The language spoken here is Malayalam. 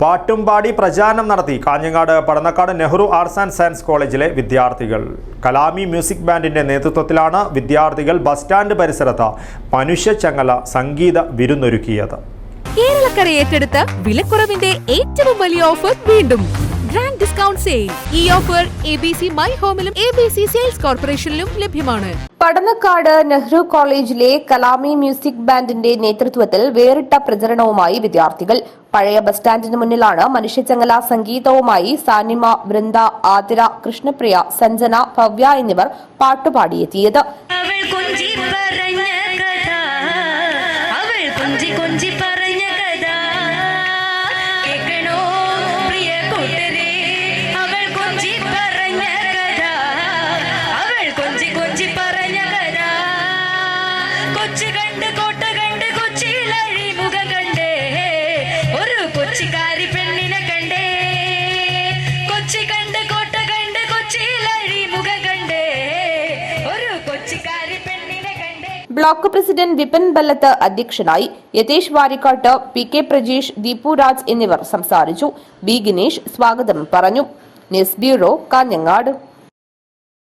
പാട്ടും പാടി പ്രചാരണം നടത്തി Kanhangad Padannakkad Nehru arts and science കോളേജിലെ വിദ്യാർത്ഥികൾ. കലാമി മ്യൂസിക് ബാൻഡിന്റെ നേതൃത്വത്തിലാണ് വിദ്യാർത്ഥികൾ ബസ് സ്റ്റാൻഡ് പരിസരത്ത് മനുഷ്യച്ചങ്ങല സംഗീത വിരുന്നൊരുക്കിയത്. കേരളക്കര ഏറ്റെടുത്ത വിലക്കുറവിന്റെ ഏറ്റവും വലിയ ഓഫർ വീണ്ടും. ഗ്രാൻഡ് ഡിസ്കൗണ്ട് സെയിൽ ഈ offer A B C my ഹോമിലും A B C sales കോർപ്പറേഷനിലും ലഭ്യമാണ്. പടന്നക്കാട് നെഹ്റു കോളേജിലെ കലാമി മ്യൂസിക് ബാൻഡിന്റെ നേതൃത്വത്തിൽ വേറിട്ട പ്രചരണവുമായി വിദ്യാർത്ഥികൾ. പഴയ ബസ് സ്റ്റാൻഡിന് മുന്നിലാണ് മനുഷ്യചങ്ങല സംഗീതവുമായി സാനിമ വൃന്ദ ആതിര കൃഷ്ണപ്രിയ സഞ്ജന ഭവ്യ എന്നിവർ പാട്ടുപാടിയെത്തിയത്. കണ്ട് ഒരു പെണ്ണിനെ കണ്ടേ. കോട്ട കണ്ട് ഒരു പെണ്ണിനെ കണ്ടേ. ബ്ലോക്ക് പ്രസിഡന്റ് വിപിൻ ബല്ലത്ത് അധ്യക്ഷനായി യതീഷ് വാരിക്കാട്ട് പി കെ പ്രജീഷ് ദീപു രാജ് എന്നിവർ സംസാരിച്ചു. ബി ഗിനേഷ് സ്വാഗതം പറഞ്ഞു. News bureau Kanhangad.